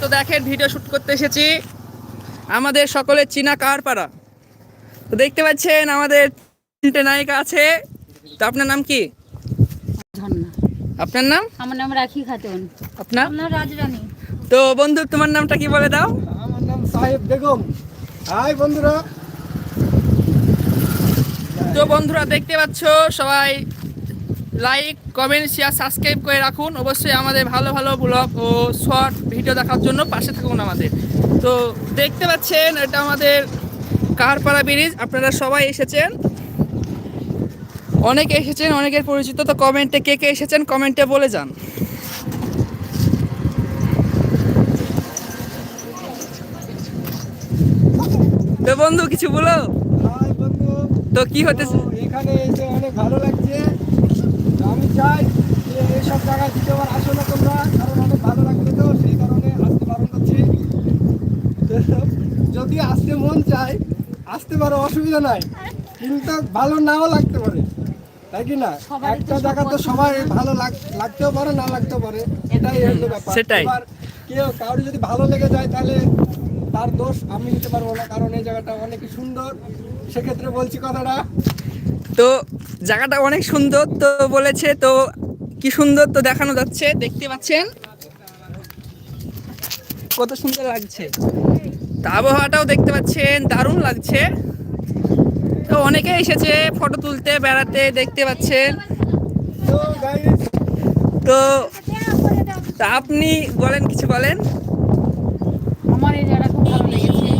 তো দেখেন video shoot করতে এসেছি। আমাদের সকলের চীনা কারপাড়া তো দেখতে পাচ্ছেন আমাদের তিনটে নায়িকা আছে। তো আপনার নাম কি? আপনার নাম? আমার নাম রাখি খাতুন। আপনার? আপনার রাজরানী। তো বন্ধু তোমার নামটা কি বলে দাও? আমার নাম সাহেব বেগম। হাই বন্ধুরা। তো বন্ধুরা দেখতে পাচ্ছ সবাই লাইক কমেন্ট শেয়ার সাবস্ক্রাইব করে রাখুন। অবশ্যই আমাদের ভালো ভালো ব্লগ ও শর্ট ভিডিও দেখার জন্য পাশে থাকুন আমাদের। তো দেখতে পাচ্ছেন এটা আমাদের কারপাড়া ব্রিজ। আপনারা সবাই এসেছেন? অনেকে এসেছেন অনেকের পরিচিত। তো কমেন্টে কে কে এসেছেন কমেন্টে বলে যান। তো বন্ধু কিছু বলো? তো কি হতেছে? এখানে এসে অনেক ভালো লাগছে। চাই যে এইসব জায়গায় দ্বিতীয়বার আসো না তোমরা কারণ অনেক ভালো লাগছে তো সেই কারণে আসতে বারণ করছি। যদি আসতে মন চায় আসতে পারো অসুবিধা নাই। কিন্তু ভালো নাও লাগতে পারে তাই কি না? একটা জায়গা তো সবাই ভালো লাগ- লাগতেও পারে না লাগতেও পারে এটাই হলো ব্যাপার। সেটাই। কেউ কারোর যদি ভালো লেগে যায় তাহলে তার দোষ আমি নিতে পারব না কারণ এই জায়গাটা অনেক সুন্দর। সেক্ষেত্রে বলছি কথাটা তো জায়গাটা অনেক সুন্দর তো বলেছে, তো কি সুন্দর তো দেখানো যাচ্ছে, দেখতে পাচ্ছেন? কত সুন্দর লাগছে। তা আবহাওয়াটাও দেখতে পাচ্ছেন, দারুণ লাগছে। তো অনেকে এসেছে ফটো তুলতে, বেড়াতে, দেখতে পাচ্ছেন। তো তো আপনি বলেন, কিছু বলেন। আমার এই জায়গাটা খুব ভালো লেগেছে।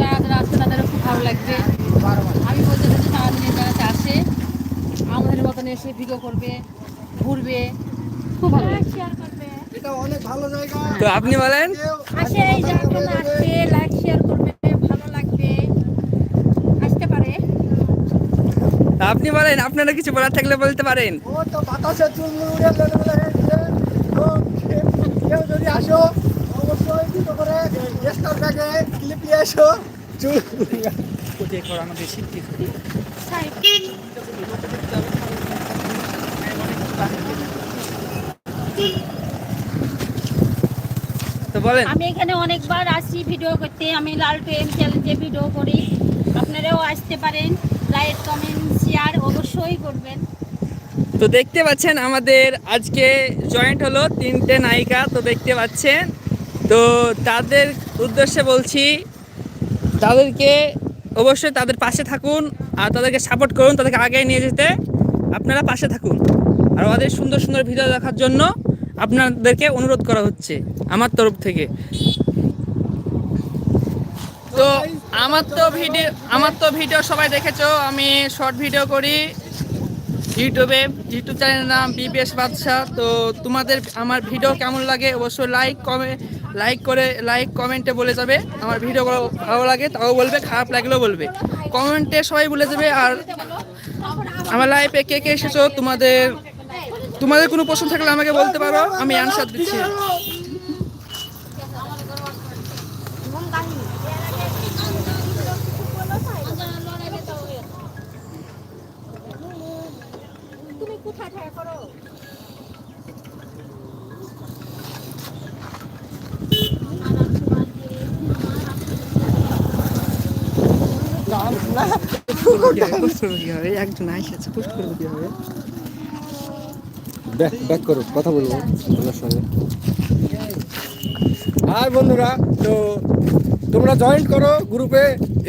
যারা তাদেরও খুব ভালো লাগবে সারাদিন আসে আমাদের মতন এসে ভিডিও করবে ঘুরবে খুব ভালো লাগছে এটা অনেক ভালো জায়গা। তো আপনি বলেন? আসে এই জায়গাটা আসবে লাইক শেয়ার করবে ভালো লাগবে। আসতে পারে। আপনি বলেন আপনারা কিছু বলার থাকলে বলতে পারেন। ও তো বাতাসে চুলমুল উড়ে কেউ যদি আসো অবশ্যই দুটো করে স্টার ব্যাগে ক্লিপ নিয়ে এসো। চুল তো বলেন। আমি এখানে অনেকবার আসি ভিডিও করতে। আমি লাল টুয়েম চ্যালেঞ্জে ভিডিও করি। আপনারাও আসতে পারেন। লাইক কমেন্ট শেয়ার অবশ্যই করবেন। তো দেখতে পাচ্ছেন আমাদের আজকে জয়েন্ট হলো তিনটে নায়িকা। তো দেখতে পাচ্ছেন তো তাদের উদ্দেশ্যে বলছি তাদেরকে অবশ্যই তাদের পাশে থাকুন আর তাদেরকে সাপোর্ট করুন, তাদেরকে আগে নিয়ে যেতে আপনারা পাশে থাকুন। আর ওদের সুন্দর সুন্দর ভিডিও দেখার জন্য আপনাদেরকে অনুরোধ করা হচ্ছে আমার তরফ থেকে। তো আমার তো ভিডিও আমার তো ভিডিও সবাই দেখেছ, আমি শর্ট ভিডিও করি। ইউটিউবে, ইউটিউব চ্যানেলের নাম বিবিএস বাদশাহ। তো তোমাদের আমার ভিডিও কেমন লাগে অবশ্যই লাইক কমে লাইক করে লাইক কমেন্টে বলে যাবে। আমার ভিডিওগুলো ভালো লাগে, তাও বলবে, খারাপ লাগলেও বলবে। কমেন্টে সবাই বলে যাবে, আর আমার লাইফে কে কে এসেছ, তোমাদের তোমাদের কোনো প্রশ্ন থাকলে আমাকে বলতে পারো, আমি অ্যান্সার দিচ্ছি। কোথায় কি ব্যাক করো কথা বলব তোমার সঙ্গে হাই বন্ধুরা। তো তোমরা জয়েন্ট করো গ্রুপে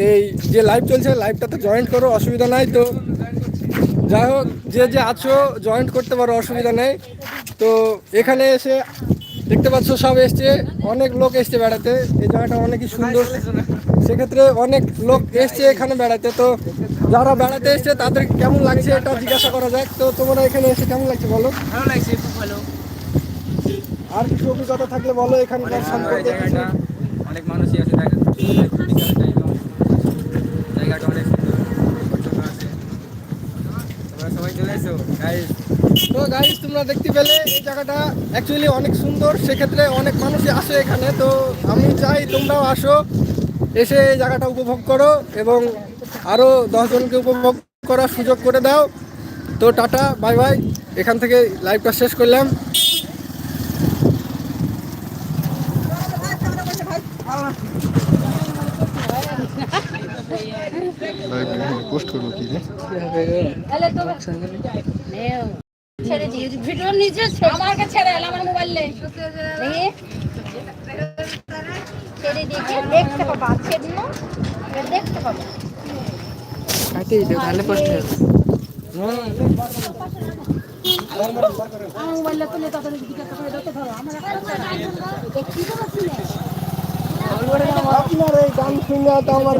এই যে লাইভ চলছে লাইভটাতে জয়েন্ট করো, অসুবিধা নাই তো। যাই হোক, যে যে আছো জয়েন্ট করতে পারো, অসুবিধা নেই। তো এখানে এসে দেখতে পাচ্ছ সব এসছে। অনেক লোক এসছে বেড়াতে। এই জায়গাটা অনেকই সুন্দর। সেক্ষেত্রে অনেক লোক এসছে এখানে বেড়াতে। তো যারা বেড়াতে এসছে তাদের কেমন লাগছে এটা জিজ্ঞাসা করা যাক। তো তোমরা এখানে এসে কেমন লাগছে বলো? ভালো লাগছে খুব ভালো। আর কিছু অভিজ্ঞতা থাকলে বলো এখানকার সম্পর্কে তো গাইজ তোমরা দেখতে পেলে এই জায়গাটা অ্যাকচুয়ালি অনেক সুন্দর। সেক্ষেত্রে অনেক মানুষই আসে এখানে। তো আমি চাই তোমরাও আসো এসে এই জায়গাটা উপভোগ করো এবং আরও দশজনকে উপভোগ করার সুযোগ করে দাও। তো টাটা বাই বাই এখান থেকে লাইভটা শেষ করলাম। পোস্ট করব কি রে? ছেড়ে দিই ভিডিও নিজে আমাকে ছেড়ে এলাম আমার মোবাইল নেই দেখি। ছেড়ে দিয়ে দেখতে পাবা ছেড়ে না দেখতে পাবা। আমার মোবাইলটা তুলে তাদের দিকে করে দেখতে পাবো আমার আপনার এই গান শুনে তো আমার